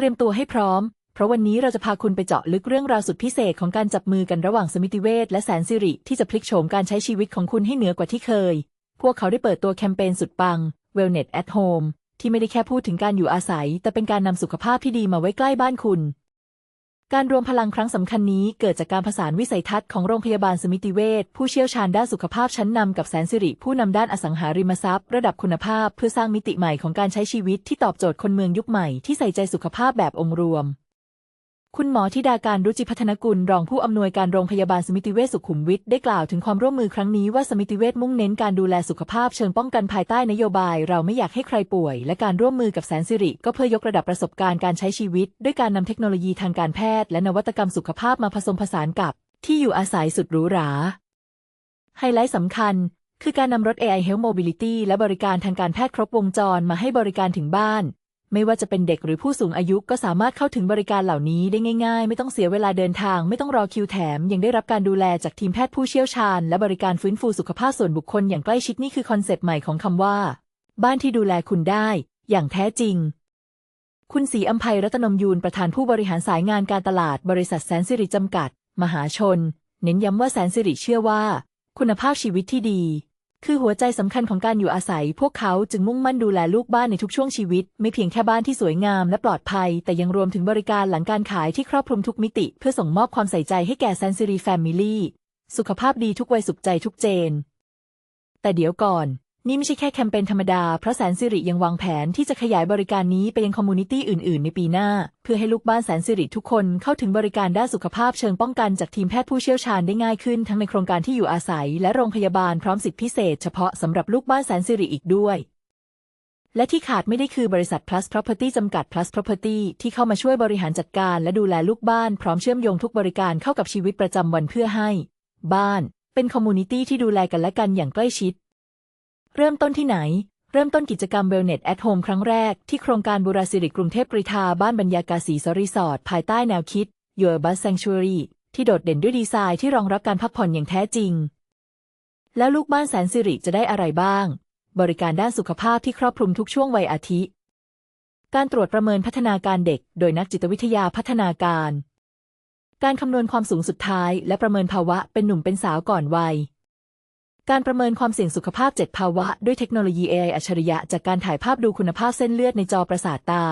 เตรียมตัวให้พร้อม เพราะวันนี้เราจะพาคุณไปเจาะลึกเรื่องราวสุดพิเศษของการจับมือกันระหว่างสมิติเวชและแสนสิริที่จะพลิกโฉมการใช้ชีวิตของคุณให้เหนือกว่าที่เคย พวกเขาได้เปิดตัวแคมเปญสุดปัง Wellness at Home ที่ไม่ได้แค่พูดถึงการอยู่อาศัย แต่เป็นการนำสุขภาพที่ดีมาไว้ใกล้บ้านคุณ การรวมพลังครั้งสำคัญนี้เกิดจากการผสานวิสัยทัศน์ของโรงพยาบาลสมิติเวชผู้เชี่ยวชาญด้านสุขภาพชั้นนำกับแสนสิริผู้นำด้านอสังหาริมทรัพย์ระดับคุณภาพเพื่อสร้างมิติใหม่ของการใช้ชีวิตที่ตอบโจทย์คนเมืองยุคใหม่ที่ใส่ใจสุขภาพแบบองค์รวม คุณหมอธิดาการรุจิพัฒนกุลรองผู้อำนวยการโรงพยาบาลสมิติเวชสุขุมวิทได้กล่าวถึงความร่วมมือครั้งนี้ว่าสมิติเวชมุ่งเน้นการดูแลสุขภาพเชิงป้องกันภายใต้นโยบาย เราไม่อยากให้ใครป่วย และการร่วมมือกับแสนสิริ ก็เพื่อยกระดับประสบการณ์การใช้ชีวิต ด้วยการนำเทคโนโลยีทางการแพทย์และนวัตกรรมสุขภาพมาผสมผสานกับ ที่อยู่อาศัยสุดหรูหราไฮไลท์สำคัญคือการนำรถ AI Health Mobility และบริการทางการแพทย์ครบวงจรมาให้บริการถึงบ้าน ไม่ว่าจะเป็นเด็กหรือผู้สูงอายุก็สามารถเข้าถึงบริการเหล่านี้ได้ง่าย ๆ ไม่ต้องเสียเวลาเดินทาง ไม่ต้องรอคิวแถม ยังได้รับการดูแลจากทีมแพทย์ผู้เชี่ยวชาญ และบริการฟื้นฟูสุขภาพส่วนบุคคลอย่างใกล้ชิดนี่คือคอนเซปต์ใหม่ของคำว่า บ้านที่ดูแลคุณได้ อย่างแท้จริง คุณศรีอัมภัยรัตนมยูนประธานผู้บริหารสายงานการตลาด บริษัทแสนสิริจำกัด มหาชน เน้นย้ำว่าแสนสิริเชื่อว่า คุณภาพชีวิตที่ดี คือหัวใจสำคัญของการอยู่อาศัย พวกเขาจึงมุ่งมั่นดูแลลูกบ้านในทุกช่วงชีวิต ไม่เพียงแค่บ้านที่สวยงามและปลอดภัย แต่ยังรวมถึงบริการหลังการขายที่ครอบคลุมทุกมิติ เพื่อส่งมอบความใส่ใจให้แก่แซนซิรีแฟมิลี่สุขภาพดีทุกวัยสุขใจทุกเจน แต่เดี๋ยวก่อน นี่ไม่ใช่แค่แคมเปญธรรมดา เพราะแสนสิริยังวางแผนที่จะขยายบริการนี้ไปยังคอมมูนิตี้อื่น ๆ ในปีหน้า เพื่อให้ลูกบ้านแสนสิริทุกคนเข้าถึงบริการด้านสุขภาพเชิงป้องกันจากทีมแพทย์ผู้เชี่ยวชาญได้ง่ายขึ้นทั้งในโครงการที่อยู่อาศัย และโรงพยาบาลพร้อมสิทธิพิเศษเฉพาะสำหรับลูกบ้านแสนสิริอีกด้วยและที่ขาดไม่ได้คือบริษัท plus property จำกัด plus property ที่เข้ามาช่วยบริหารจัดการและดูแลลูกบ้าน พร้อมเชื่อมโยงทุกบริการเข้ากับชีวิตประจำวันเพื่อให้ บ้าน เป็นคอมมูนิตี้ที่ดูแลกันและกันอย่างใกล้ชิด เริ่มต้นที่ไหน เริ่มต้นกิจกรรม Wellness at Home ครั้งแรกที่โครงการบุราสิริกรุงเทพกรีธาบ้านบรรยากาศสีสรีสอร์ทภายใต้แนวคิด Your Bus Sanctuary ที่โดดเด่นด้วยดีไซน์ที่รองรับการพักผ่อนอย่างแท้จริง แล้วลูกบ้านแสนสิริจะได้อะไรบ้าง บริการด้านสุขภาพที่ครอบคลุมทุกช่วงวัยอาทิ การตรวจประเมินพัฒนาการเด็ก โดยนักจิตวิทยาพัฒนาการ การคำนวณความสูงสุดท้าย และประเมินภาวะเป็นหนุ่มเป็นสาวก่อนวัย การประเมินความเสี่ยงสุขภาพ 7 ภาวะ ด้วยเทคโนโลยี AI อัจฉริยะ จากการถ่ายภาพดูคุณภาพเส้นเลือดในจอประสาทตา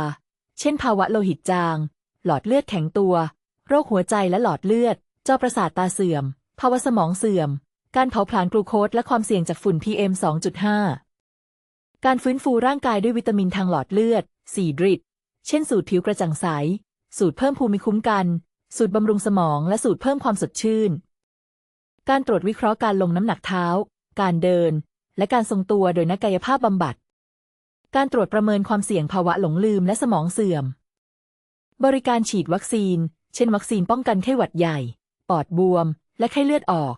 เช่น ภาวะโลหิตจาง หลอดเลือดแข็งตัว โรคหัวใจและหลอดเลือด จอประสาทตาเสื่อม ภาวะสมองเสื่อม การเผาผลาญกลูโคสและความเสี่ยงจากฝุ่น PM 2.5 การฟื้นฟูร่างกายด้วยวิตามินทางหลอดเลือด 4 ดริปเช่น สูตรผิวกระจ่างใส สูตรเพิ่มภูมิคุ้มกัน สูตรบำรุงสมอง และสูตรเพิ่มความสดชื่น การตรวจวิเคราะห์การลงน้ำหนักเท้า การเดิน และการทรงตัวโดยนักกายภาพบำบัด การตรวจประเมินความเสี่ยงภาวะหลงลืมและสมองเสื่อม บริการฉีดวัคซีน เช่น วัคซีนป้องกันไข้หวัดใหญ่ ปอดบวม และไข้เลือดออก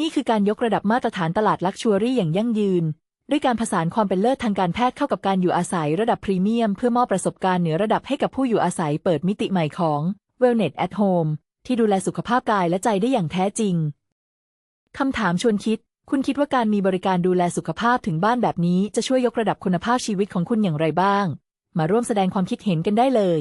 นี่คือการยกระดับมาตรฐานตลาดลักชัวรี่อย่างยั่งยืน ด้วยการผสานความเป็นเลิศทางการแพทย์เข้ากับการอยู่อาศัยระดับพรีเมียม เพื่อมอบประสบการณ์เหนือระดับให้กับผู้อยู่อาศัยเปิดมิติใหม่ของ Wellness at Home ที่ดูแลสุขภาพกายและใจได้อย่างแท้จริง คำถามชวนคิด คุณคิดว่าการมีบริการดูแลสุขภาพถึงบ้านแบบนี้จะช่วยยกระดับคุณภาพชีวิตของคุณอย่างไรบ้าง มาร่วมแสดงความคิดเห็นกันได้เลย